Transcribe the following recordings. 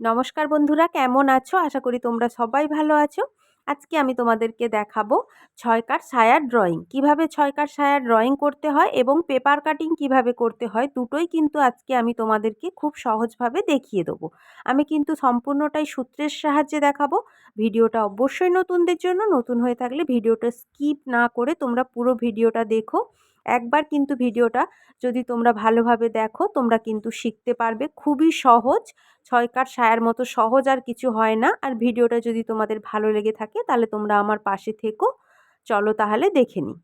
নমস্কার বন্ধুরা, কেমন আছো? আশা করি তোমরা সবাই ভালো আছো। আজকে আমি তোমাদেরকে দেখাবো ছয় কাট সায়ার ড্রয়িং কীভাবে ছয় কাট সায়ার ড্রয়িং করতে হয় এবং পেপার কাটিং কীভাবে করতে হয়, দুটোই কিন্তু আজকে আমি তোমাদেরকে খুব সহজভাবে দেখিয়ে দেবো। আমি কিন্তু সম্পূর্ণটাই সূত্রের সাহায্যে দেখাবো। ভিডিওটা অবশ্যই নতুনদের জন্য। নতুন হয়ে থাকলে ভিডিওটা স্কিপ না করে তোমরা পুরো ভিডিওটা দেখো। একবার কিন্তু ভিডিওটা যদি তোমরা ভালোভাবে দেখো, তোমরা কিন্তু শিখতে পারবে। খুবই সহজ ছয় কাট সায়ার মতো সহজ আর কিছু হয় না। আর ভিডিওটা যদি তোমাদের ভালো লেগে থাকে, তাহলে তোমরা আমার পাশে থেকো। চলো তাহলে দেখে নিই।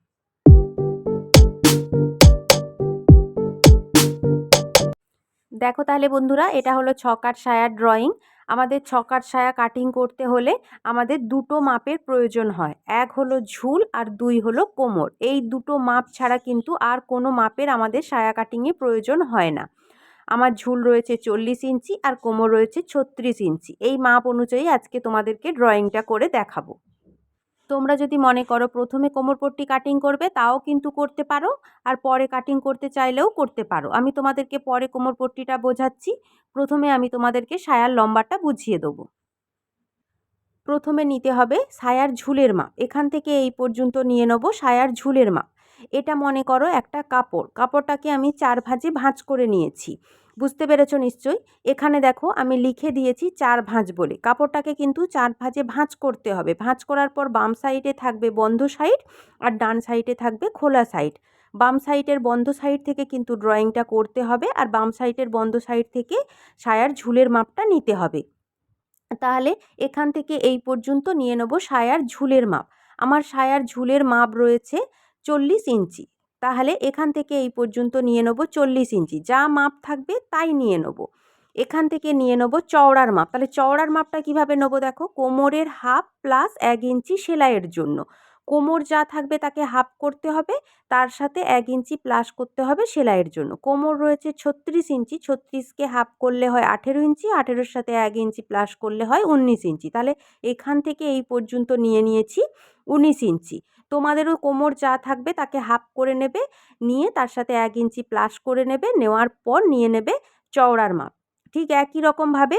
দেখো তাহলে বন্ধুরা, এটা হলো ছকাট সায়ার ড্রয়িং। আমাদের ছকার সায়া কাটিং করতে হলে আমাদের দুটো মাপের প্রয়োজন হয়। এক হলো ঝুল আর দুই হলো কোমর। এই দুটো মাপ ছাড়া কিন্তু আর কোনো মাপের আমাদের সায়া কাটিংয়ে প্রয়োজন হয় না। আমার ঝুল রয়েছে চল্লিশ ইঞ্চি আর কোমর রয়েছে ছত্রিশ ইঞ্চি। এই মাপ অনুযায়ী আজকে তোমাদেরকে ড্রয়িংটা করে দেখাবো। তোমরা যদি মনে করো প্রথমে কোমরপট্টি কাটিং করবে, তাও কিন্তু করতে পারো, আর পরে কাটিং করতে চাইলেও করতে পারো। আমি তোমাদেরকে পরে কোমরপট্টিটা বোঝাচ্ছি। প্রথমে আমি তোমাদেরকে সায়ার লম্বাটা বুঝিয়ে দেবো। প্রথমে নিতে হবে সায়ার ঝুলের মাপ। এখান থেকে এই পর্যন্ত নিয়ে নেব সায়ার ঝুলের মাপ। এটা মনে করো একটা কাপড়। কাপড়টাকে আমি চার ভাঁজে ভাঁজ করে নিয়েছি। বুঝতে পেরেছ নিশ্চয়ই? এখানে দেখো আমি লিখে দিয়েছি চার ভাঁজ বলে। কাপড়টাকে কিন্তু চার ভাঁজে ভাঁজ করতে হবে। ভাঁজ করার পর বাম সাইডে থাকবে বন্ধ সাইড আর ডান সাইডে থাকবে খোলা সাইড। বাম সাইডের বন্ধ সাইড থেকে কিন্তু ড্রয়িংটা করতে হবে আর বাম সাইডের বন্ধ সাইড থেকে সায়ার ঝুলের মাপটা নিতে হবে। তাহলে এখান থেকে এই পর্যন্ত নিয়ে নেব সায়ার ঝুলের মাপ। আমার সায়ার ঝুলের মাপ রয়েছে চল্লিশ ইঞ্চি। তাহলে এখান থেকে এই পর্যন্ত নিয়ে নেব চল্লিশ ইঞ্চি। যা মাপ থাকবে তাই নিয়ে নেব। এখান থেকে নিয়ে নেব চওড়ার মাপ। তাহলে চওড়ার মাপটা কীভাবে নেব দেখো? কোমরের হাফ প্লাস এক ইঞ্চি সেলাইয়ের জন্য। কোমর যা থাকবে তাকে হাফ করতে হবে। তার সাথে এক ইঞ্চি প্লাস করতে হবে সেলাইয়ের জন্য। কোমর রয়েছে ছত্রিশ ইঞ্চি, ছত্রিশকে হাফ করলে হয় আঠেরো ইঞ্চি, আঠেরোর সাথে এক ইঞ্চি প্লাস করলে হয় উনিশ ইঞ্চি। তাহলে এখান থেকে এই পর্যন্ত নিয়ে নিয়েছি উনিশ ইঞ্চি। তোমাদেরও কোমর যা থাকবে তাকে হাফ করে নেবে, নিয়ে তার সাথে এক ইঞ্চি প্লাস করে নেবে, নেওয়ার পর নিয়ে নেবে চওড়ার মাপ। ঠিক একই রকমভাবে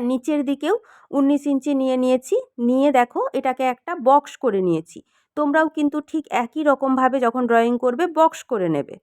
নিচের দিকেও উনিশ ইঞ্চি নিয়ে নিয়েছি। নিয়ে দেখো এটাকে একটা বক্স করে নিয়েছি। তোমরাও কিন্তু ঠিক একই রকমভাবে যখন ড্রয়িং করবে বক্স করে নেবে।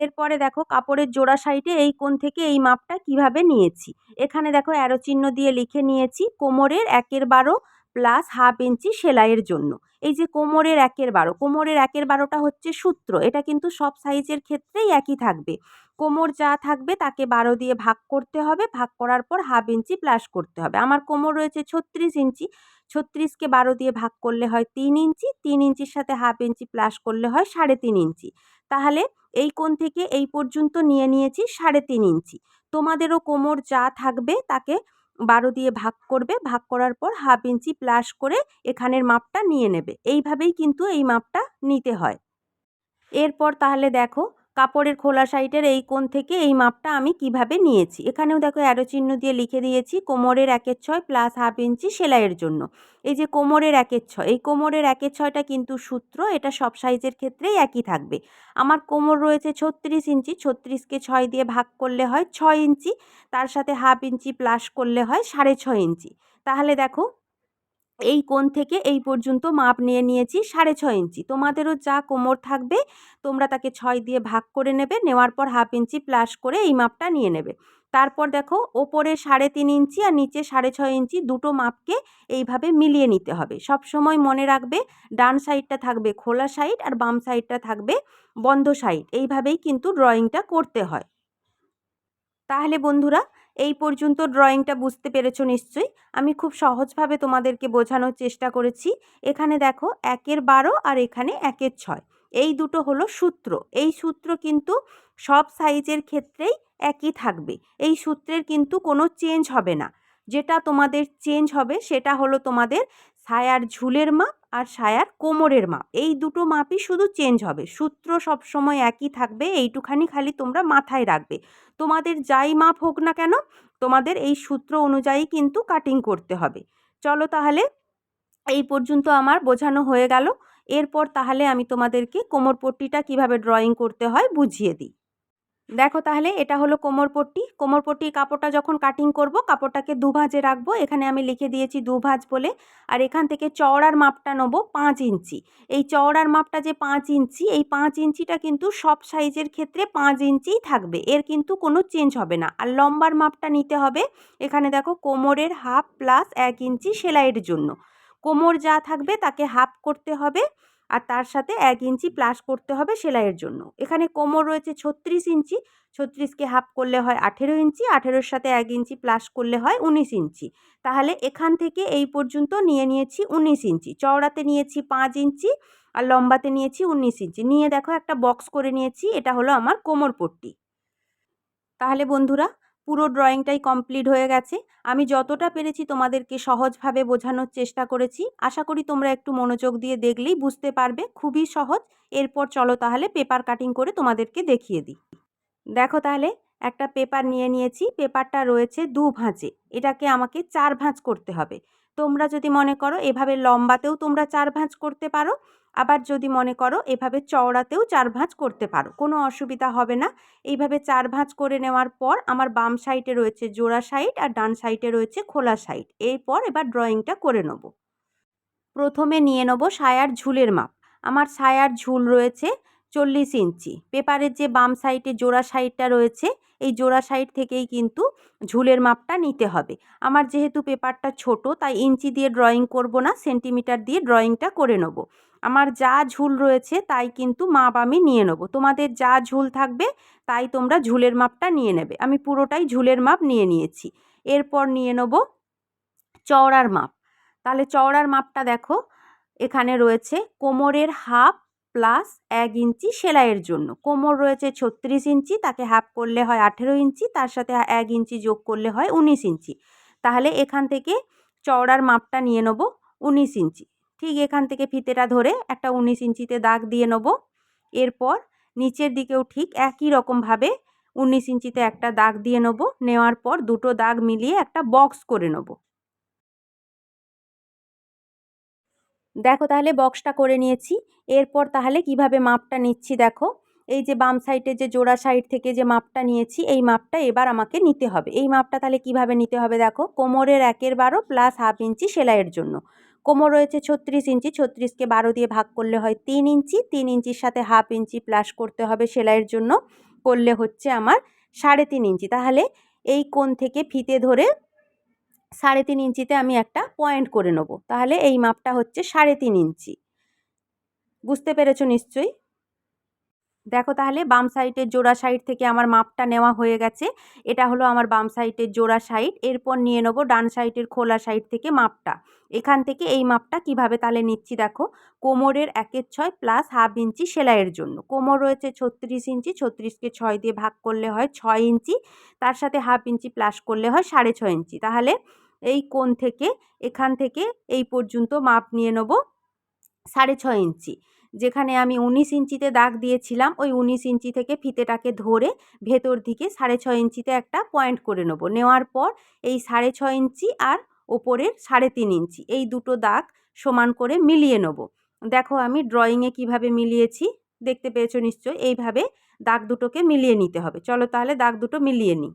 এরপরে দেখো কাপড়ের জোড়া সাইডে এই কোণ থেকে এই মাপটা কীভাবে নিয়েছি। এখানে দেখো অ্যারো চিহ্ন দিয়ে লিখে নিয়েছি কোমরের একের বারো প্লাস হাফ ইঞ্চি সেলাইয়ের জন্য। এই যে কোমরের একের বারো, কোমরের একের বারোটা হচ্ছে সূত্র। এটা কিন্তু সব সাইজের ক্ষেত্রেই একই থাকবে। কোমর যা থাকবে তাকে বারো দিয়ে ভাগ করতে হবে। ভাগ করার পর হাফ ইঞ্চি প্লাস করতে হবে। আমার কোমর রয়েছে ছত্রিশ ইঞ্চি। ছত্রিশকে বারো দিয়ে ভাগ করলে হয় তিন ইঞ্চি। তিন ইঞ্চির সাথে হাফ ইঞ্চি প্লাস করলে হয় সাড়ে তিন ইঞ্চি। তাহলে এই কোণ থেকে এই পর্যন্ত নিয়ে নিয়েছি সাড়ে তিন ইঞ্চি। তোমাদেরও কোমর যা থাকবে তাকে বারো দিয়ে ভাগ করবে। ভাগ করার পর হাফ ইঞ্চি প্লাস করে এখানের মাপটা নিয়ে নেবে। এইভাবেই কিন্তু এই মাপটা নিতে হয়। এরপর তাহলে দেখো কাপড়ের খোলা সাইডের এই কোণ থেকে এই মাপটা আমি কীভাবে নিয়েছি? এখানেও দেখো অ্যারো চিহ্ন দিয়ে লিখে দিয়েছি, কোমরের একের ছয় প্লাস হাফ ইঞ্চি সেলাইয়ের জন্য। এই যে কোমরের একের ছয়, এই কোমরের একের ছয়টা কিন্তু সূত্র, এটা সব সাইজের ক্ষেত্রেই একই থাকবে। আমার কোমর রয়েছে ছত্রিশ ইঞ্চি ছত্রিশকে ছয় দিয়ে ভাগ করলে হয় ছয় ইঞ্চি তার সাথে হাফ ইঞ্চি প্লাস করলে হয় সাড়ে ছয় ইঞ্চি তাহলে দেখো এই কোণ থেকে এই পর্যন্ত মাপ নিয়ে নিয়েছি সাড়ে ছয় ইঞ্চি। তোমাদেরও যা কোমর থাকবে, তোমরা তাকে ছয় দিয়ে ভাগ করে নেবে, নেওয়ার পর হাফ ইঞ্চি প্লাস করে এই মাপটা নিয়ে নেবে। তারপর দেখো, ওপরে সাড়ে তিন ইঞ্চি আর নিচে সাড়ে ছয় ইঞ্চি দুটো মাপকে এইভাবে মিলিয়ে নিতে হবে। সব সময় মনে রাখবে, ডান সাইডটা থাকবে খোলা সাইড আর বাম সাইডটা থাকবে বন্ধ সাইড। এইভাবেই কিন্তু ড্রয়িংটা করতে হয়। তাহলে বন্ধুরা এই পর্যন্ত ড্রয়িংটা বুঝতে পেরেছ নিশ্চয়ই। আমি খুব সহজভাবে তোমাদেরকে বোঝানোর চেষ্টা করেছি। এখানে দেখো একের বারো আর এখানে একের ছয়। এই দুটো হলো সূত্র। এই সূত্র কিন্তু সব সাইজের ক্ষেত্রেই একই থাকবে। এই সূত্রের কিন্তু কোনো চেঞ্জ হবে না। যেটা তোমাদের চেঞ্জ হবে সেটা হলো তোমাদের সায়ার ঝুলের মাপ আর সায়ার কোমরের মাপ। এই দুটো মাপই শুধু চেঞ্জ হবে। সূত্র সবসময় একই থাকবে, এইটুখানি খালি তোমরা মাথায় রাখবে। তোমাদের যাই মাপ হোক না কেন, তোমাদের এই সূত্র অনুযায়ী কিন্তু কাটিং করতে হবে। চলো তাহলে, এই পর্যন্ত আমার বোঝানো হয়ে গেল। এরপর তাহলে আমি তোমাদেরকে কোমর পট্টিটা কীভাবে ড্রয়িং করতে হয় বুঝিয়ে দিই। দেখো তাহলে এটা হলো কোমরপট্টি কোমরপট্টির কাপড়টা যখন কাটিং করব, কাপড়টাকে দু ভাঁজে রাখব। এখানে আমি লিখে দিয়েছি দু ভাঁজ বলে। আর এখান থেকে চওড়ার মাপটা নেব পাঁচ ইঞ্চি। এই চওড়ার মাপটা যে পাঁচ ইঞ্চি, এই পাঁচ ইঞ্চিটা কিন্তু সব সাইজের ক্ষেত্রে পাঁচ ইঞ্চিই থাকবে। এর কিন্তু কোনো চেঞ্জ হবে না। আর লম্বার মাপটা নিতে হবে। এখানে দেখো কোমরের হাফ প্লাস এক ইঞ্চি সেলাইয়ের জন্য। কোমর যা থাকবে তাকে হাফ করতে হবে। আর তার সাথে এক ইঞ্চি প্লাস করতে হবে সেলাইয়ের জন্য। এখানে কোমর রয়েছে ছত্রিশ ইঞ্চি, ছত্রিশকে হাফ করলে হয় আঠেরো ইঞ্চি, আঠেরোর সাথে এক ইঞ্চি প্লাস করলে হয় উনিশ ইঞ্চি। তাহলে এখান থেকে এই পর্যন্ত নিয়ে নিয়েছি উনিশ ইঞ্চি। চওড়াতে নিয়েছি পাঁচ ইঞ্চি আর লম্বাতে নিয়েছি উনিশ ইঞ্চি। নিয়ে দেখো একটা বক্স করে নিয়েছি, এটা হলো আমার কোমর পট্টি। তাহলে বন্ধুরা পুরো ড্রয়িংটাই কমপ্লিট হয়ে গেছে। আমি যতটা পেরেছি তোমাদেরকে সহজভাবে বোঝানোর চেষ্টা করেছি। আশা করি তোমরা একটু মনোযোগ দিয়ে দেখলেই বুঝতে পারবে। খুবই সহজ। এরপর চলো তাহলে পেপার কাটিং করে তোমাদেরকে দেখিয়ে দিই। দেখো তাহলে, একটা পেপার নিয়ে নিয়েছি। পেপারটা রয়েছে দু ভাঁজে এটাকে আমাকে চার ভাঁজ করতে হবে। তোমরা যদি মনে করো এভাবে লম্বাতেও তোমরা চার ভাঁজ করতে পারো, আবার যদি মনে করো এভাবে চওড়াতেও চার ভাঁজ করতে পারো, কোনো অসুবিধা হবে না। এইভাবে চার ভাঁজ করে নেওয়ার পর আমার বাম সাইডে রয়েছে জোড়া সাইড আর ডান সাইডে রয়েছে খোলা সাইড। এরপর এবার ড্রয়িংটা করে নেব। প্রথমে নিয়ে নেব সায়ার ঝুলের মাপ। আমার সায়ার ঝুল রয়েছে চল্লিশ ইঞ্চি। পেপারের যে বাম সাইডে জোড়া সাইডটা রয়েছে, এই জোড়া সাইড থেকেই কিন্তু ঝুলের মাপটা নিতে হবে। আমার যেহেতু পেপারটা ছোট, তাই ইঞ্চি দিয়ে ড্রয়িং করব না, সেন্টিমিটার দিয়ে ড্রয়িংটা করে নেব। আমার যা ঝুল রয়েছে, তাই কিন্তু মাপ আমি নিয়ে নেব। তোমাদের যা ঝুল থাকবে, তাই তোমরা ঝুলের মাপটা নিয়ে নেবে। আমি পুরোটাই ঝুলের মাপ নিয়ে নিয়েছি। এরপর নিয়ে নেব চওড়ার মাপ। তাহলে চওড়ার মাপটা দেখো। এখানে রয়েছে কোমরের হাফ প্লাস এক ইঞ্চি সেলাইয়ের জন্য। কোমর রয়েছে ছত্রিশ ইঞ্চি, তাকে হাফ করলে হয় আঠেরো ইঞ্চি, তার সাথে এক ইঞ্চি যোগ করলে হয় উনিশ ইঞ্চি। তাহলে এখান থেকে চওড়ার মাপটা নিয়ে নেব উনিশ ইঞ্চি। ঠিক এখান থেকে ফিতেটা ধরে একটা উনিশ ইঞ্চিতে দাগ দিয়ে নেব। এরপর নিচের দিকেও ঠিক একই রকমভাবে উনিশ ইঞ্চিতে একটা দাগ দিয়ে নেব। নেওয়ার পর দুটো দাগ মিলিয়ে একটা বক্স করে নেব। দেখো তাহলে বক্সটা করে নিয়েছি। এরপর তাহলে কীভাবে মাপটা নিচ্ছি দেখো? এই যে বাম সাইডে যে জোড়া সাইড থেকে যে মাপটা নিয়েছি, এই মাপটা এবার আমাকে নিতে হবে। এই মাপটা তাহলে কীভাবে নিতে হবে দেখো? কোমরের একের বারো প্লাস হাফ ইঞ্চি সেলাইয়ের জন্য। কোমর রয়েছে ছত্রিশ ইঞ্চি ছত্রিশকে বারো দিয়ে ভাগ করলে হয় তিন ইঞ্চি। তিন ইঞ্চির সাথে হাফ ইঞ্চি প্লাস করতে হবে সেলাইয়ের জন্য। করলে হচ্ছে আমার সাড়ে তিন ইঞ্চি। তাহলে এই কোণ থেকে ফিতে ধরে সাড়ে তিন ইঞ্চিতে আমি একটা পয়েন্ট করে নেব। তাহলে এই মাপটা হচ্ছে সাড়ে তিন ইঞ্চি। বুঝতে পেরেছ নিশ্চয়ই? দেখো তাহলে বাম সাইডের জোড়া সাইড থেকে আমার মাপটা নেওয়া হয়ে গেছে। এটা হলো আমার বাম সাইডের জোড়া সাইড। এরপর নিয়ে নেব ডান সাইডের খোলা সাইড থেকে মাপটা। এখান থেকে এই মাপটা কীভাবে তাহলে নিচ্ছি দেখো? কোমরের একের ছয় প্লাস হাফ ইঞ্চি সেলাইয়ের জন্য। কোমর রয়েছে ছত্রিশ ইঞ্চি, ছত্রিশকে ছয় দিয়ে ভাগ করলে হয় ছয় ইঞ্চি। তার সাথে হাফ ইঞ্চি প্লাস করলে হয় সাড়ে ছয় ইঞ্চি। তাহলে এই কোণ থেকে, এখান থেকে এই পর্যন্ত মাপ নিয়ে নেব সাড়ে ছয় ইঞ্চি। যেখানে আমি উনিশ ইঞ্চিতে দাগ দিয়েছিলাম, ওই উনিশ ইঞ্চি থেকে ফিতেটাকে ধরে ভেতর দিকে সাড়ে ছয় ইঞ্চিতে একটা পয়েন্ট করে নেব। নেওয়ার পর এই সাড়ে ছয় ইঞ্চি আর ওপরের সাড়ে তিন ইঞ্চি এই দুটো দাগ সমান করে মিলিয়ে নেব। দেখো আমি ড্রয়িংয়ে কীভাবে মিলিয়েছি, দেখতে পেয়েছ নিশ্চয় এইভাবে দাগ দুটোকে মিলিয়ে নিতে হবে। চলো তাহলে দাগ দুটো মিলিয়ে নিই।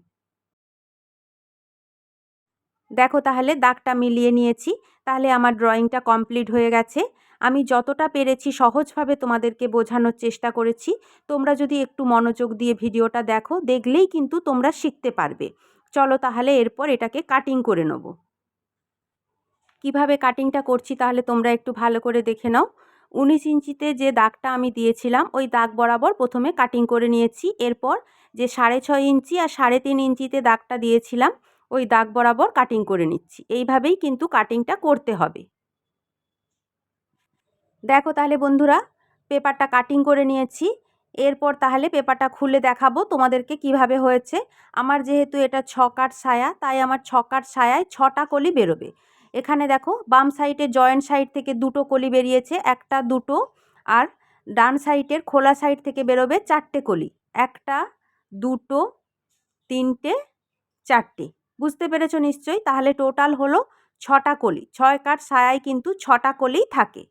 দেখো তাহলে দাগটা মিলিয়ে নিয়েছি, তাহলে আমার ড্রয়িংটা কমপ্লিট হয়ে গেছে। আমি যতটা পেরেছি সহজভাবে তোমাদেরকে বোঝানোর চেষ্টা করেছি। তোমরা যদি একটু মনোযোগ দিয়ে ভিডিওটা দেখো, দেখলেই কিন্তু তোমরা শিখতে পারবে। চলো তাহলে এরপর এটাকে কাটিং করে নেব। কীভাবে কাটিংটা করছি তাহলে তোমরা একটু ভালো করে দেখে নাও। উনিশ ইঞ্চিতে যে দাগটা আমি দিয়েছিলাম, ওই দাগ বরাবর প্রথমে কাটিং করে নিয়েছি। এরপর যে সাড়ে ছয় ইঞ্চি আর সাড়ে তিন ইঞ্চিতে দাগটা দিয়েছিলাম, ওই দাগ বরাবর কাটিং করে নিচ্ছি। এইভাবেই কিন্তু কাটিংটা করতে হবে। দেখো তাহলে বন্ধুরা, পেপারটা কাটিং করে নিয়েছি। এরপর তাহলে পেপারটা খুলে দেখাবো তোমাদেরকে কীভাবে হয়েছে। আমার যেহেতু এটা ছকার ছায়া, তাই আমার ছকার ছায়ায় ছটা কলি বেরোবে। এখানে দেখো, বাম সাইডে জয়েন্ট সাইড থেকে দুটো কলি বেরিয়েছে, একটা, দুটো, আর ডান সাইডের খোলা সাইড থেকে বেরোবে চারটে কলি। একটা, দুটো, তিনটে, চারটে। বুঝতে পেরেছ নিশ্চয়ই? তাহলে টোটাল হলো ছটা কলি। ছয় কাঠ ছায়ায় কিন্তু ছটা কলি থাকে।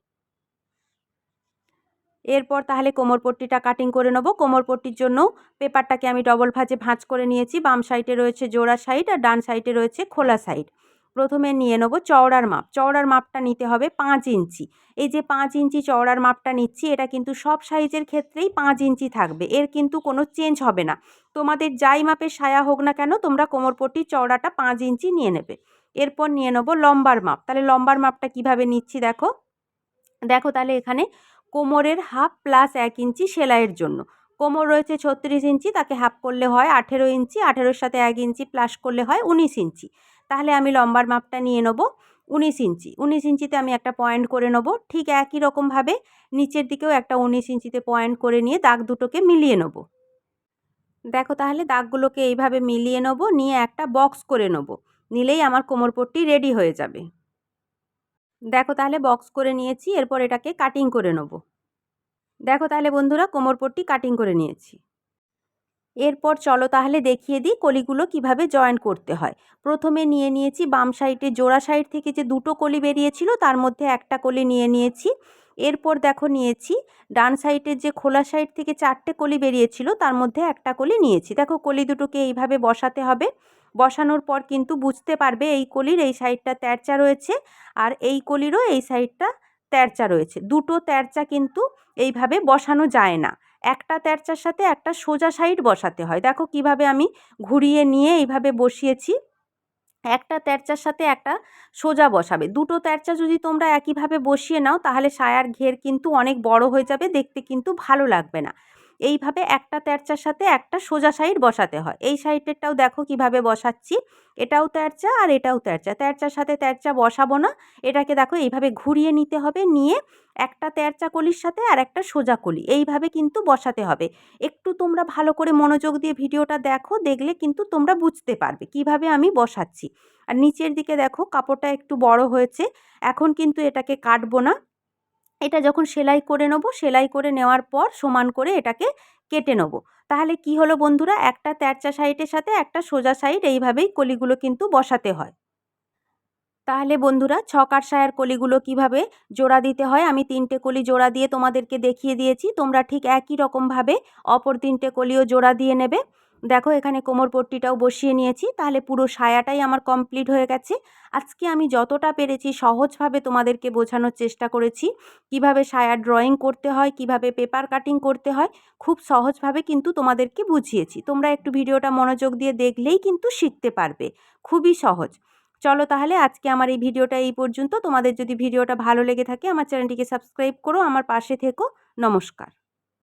এরপর তাহলে কোমর পট্টিটা কাটিং করে নেব। কোমর পট্টির জন্য পেপারটাকে আমি ডবল ভাঁজে ভাঁজ করে নিয়েছি। বাম সাইডে রয়েছে জোড়া সাইড আর ডান সাইডে রয়েছে খোলা সাইড প্রথমে নিয়ে নেব চওড়ার মাপ। চওড়ার মাপটা নিতে হবে পাঁচ ইঞ্চি। এই যে পাঁচ ইঞ্চি চওড়ার মাপটা নিচ্ছি, এটা কিন্তু সব সাইজের ক্ষেত্রেই পাঁচ ইঞ্চি থাকবে। এর কিন্তু কোনো চেঞ্জ হবে না। তোমাদের যাই মাপের সায়া হোক না কেন, তোমরা কোমরপট্টির চওড়াটা পাঁচ ইঞ্চি নিয়ে নেবে। এরপর নিয়ে নেব লম্বার মাপ। তাহলে লম্বার মাপটা কীভাবে নিচ্ছি দেখো। দেখো তাহলে এখানে কোমরের হাফ প্লাস এক ইঞ্চি সেলাইয়ের জন্য। কোমর রয়েছে ছত্রিশ ইঞ্চি, তাকে হাফ করলে হয় আঠেরো ইঞ্চি, আঠেরোর সাথে এক ইঞ্চি প্লাস করলে হয় উনিশ ইঞ্চি। তাহলে আমি লম্বার মাপটা নিয়ে নেব, উনিশ ইঞ্চি। উনিশ ইঞ্চিতে আমি একটা পয়েন্ট করে নেব, ঠিক একই রকমভাবে নিচের দিকেও একটা উনিশ ইঞ্চিতে পয়েন্ট করে নিয়ে দাগ দুটোকে মিলিয়ে নেব। দেখো তাহলে দাগগুলোকে এইভাবে মিলিয়ে নেব, নিয়ে একটা বক্স করে নেব, নিলেই আমার কোমরপট্টি রেডি হয়ে যাবে। দেখো তাহলে বক্স করে নিয়েছি, এরপর এটাকে কাটিং করে নেব। দেখো তাহলে বন্ধুরা কোমরপট্টি কাটিং করে নিয়েছি। এরপর চলো তাহলে দেখিয়ে দিই কলিগুলো কীভাবে জয়েন করতে হয়। প্রথমে নিয়ে নিয়েছি বাম সাইডে জোড়া সাইড থেকে যে দুটো কলি বেরিয়েছিল, তার মধ্যে একটা কলি নিয়ে নিয়েছি। এরপর দেখো নিয়েছি ডান সাইডের যে খোলা সাইড থেকে চারটে কলি বেরিয়েছিল, তার মধ্যে একটা কলি নিয়েছি। দেখো কলি দুটোকে এইভাবে বসাতে হবে। বসানোর পর কিন্তু বুঝতে পারবে এই কলির এই সাইডটা তেরচা রয়েছে আর এই কলিরও এই সাইডটা তেরচা রয়েছে। দুটো তেরচা কিন্তু এইভাবে বসানো যায় না। একটা তেরচার সাথে একটা সোজা সাইড বসাতে হয়। দেখো কীভাবে আমি ঘুরিয়ে নিয়ে এইভাবে বসিয়েছি। একটা তেরচার সাথে একটা সোজা বসাবে। দুটো তেরচা যদি তোমরা একইভাবে বসিয়ে নাও তাহলে সায়ার ঘের কিন্তু অনেক বড় হয়ে যাবে, দেখতে কিন্তু ভালো লাগবে না। এইভাবে একটা তেরচার সাথে একটা সোজা সাইড বসাতে হয়। এই সাইডেরটাও দেখো কীভাবে বসাচ্ছি। এটাও তেরচা আর এটাও তেরচা। তেরচার সাথে তেরচা বসাবো না। এটাকে দেখো এইভাবে ঘুরিয়ে নিতে হবে। নিয়ে একটা তেরচা কলির সাথে আর একটা সোজা কলি। এইভাবে কিন্তু বসাতে হবে। একটু তোমরা ভালো করে মনোযোগ দিয়ে ভিডিওটা দেখো। দেখলে কিন্তু তোমরা বুঝতে পারবে কীভাবে আমি বসাচ্ছি। আর নিচের দিকে দেখো কাপড়টা একটু বড় হয়েছে। এখন কিন্তু এটাকে কাটবো না। এটা যখন সেলাই করে নেব, সেলাই করে নেওয়ার পর সমান করে এটাকে কেটে নেব। তাহলে কি হলো বন্ধুরা? একটা তেরচা সাইডের সাথে একটা সোজা সাইড এইভাবেই কলিগুলো কিন্তু বসাতে হয়। তাহলে বন্ধুরা, ছকার সায়ার কলিগুলো কীভাবে জোড়া দিতে হয়? আমি তিনটে কলি জোড়া দিয়ে তোমাদেরকে দেখিয়ে দিয়েছি। তোমরা ঠিক একই রকমভাবে অপর তিনটে কলিও জোড়া দিয়ে নেবে। দেখো, এখানে কোমর পট্টিটাও বসিয়ে নিয়েছি। তাহলে পুরো সায়াটাই আমার কমপ্লিট হয়ে গেছে। আজকে আমি যতটা পেরেছি সহজভাবে তোমাদেরকে বোঝানোর চেষ্টা করেছি। কীভাবে সায়া ড্রয়িং করতে হয়, কীভাবে পেপার কাটিং করতে হয়, খুব সহজভাবে কিন্তু তোমাদেরকে বুঝিয়েছি। তোমরা একটু ভিডিওটা মনোযোগ দিয়ে দেখলেই কিন্তু শিখতে পারবে। খুবই সহজ। চলো তাহলে আজকে আমার এই ভিডিওটা এই পর্যন্ত। তোমাদের যদি ভিডিওটা ভালো লেগে থাকে, আমার চ্যানেলটিকে সাবস্ক্রাইব করো, আমার পাশে থেকো। নমস্কার।